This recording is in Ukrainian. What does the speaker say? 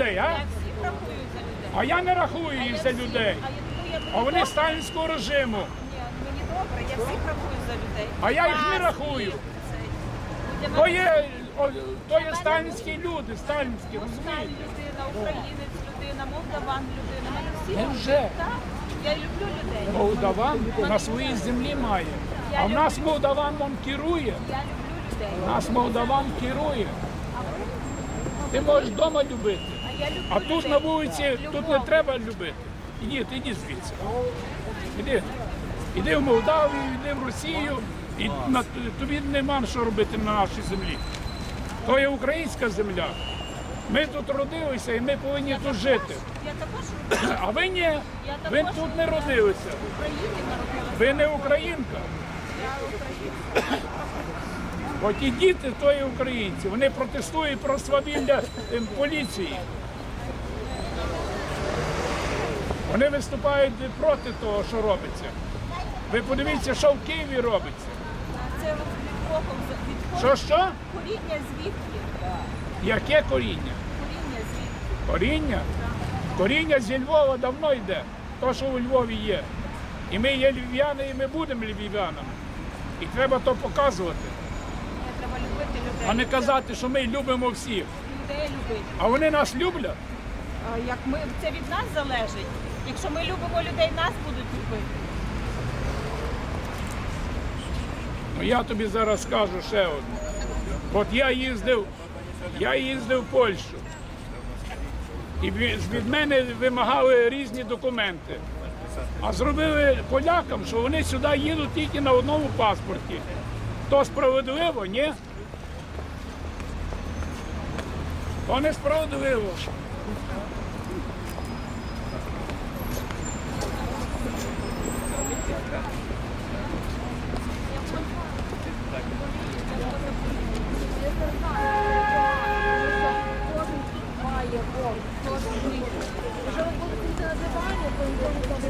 людей, а? А я не рахую їх за людей. А вони сталінського режиму. Ні, мені добре, я всіх рахую за людей. А я їх не рахую. То є, о, то є сталінські люди, сталінські, розумієте? людина, українець людина, молдаван людина. Мене всі Невже? Так, я люблю людей. Молдаван на своїй землі має. А в нас молдаван вам керує. Я люблю людей. Нас молдаван керує. Ти можеш вдома любити. А тут на вулиці тут не треба любити. Іди, ти іди звідси. Іди. Іди в Молдавію, іди в Росію. І на, тобі нема що робити на нашій землі. То є українська земля. Ми тут родилися і ми повинні тут жити. Я також А ви ні. Ви тут не родилися. Ви не українка. Я українська. От і діти то є українці. Вони протестують про свавілля ем, поліції. Вони виступають проти того, що робиться. Ви подивіться, що в Києві робиться. Це від Що що? коріння звідки? Яке коріння? Коріння звідки? Коріння? Коріння зі Львова давно йде. То, що у Львові є. І ми є львів'яни, і ми будемо львів'янами. І треба то показувати, треба любити людей. а не казати, що ми любимо всіх. Людей любити. А вони нас люблять. А Як ми, це від нас залежить. Якщо ми любимо людей, нас будуть любити. Ну, я тобі зараз скажу ще одне. От я їздив, я їздив в Польщу. І від мене вимагали різні документи. А зробили полякам, що вони сюди їдуть тільки на одному паспорті. То справедливо, ні? То не справедливо. Кожен має Вже ви будете називання, то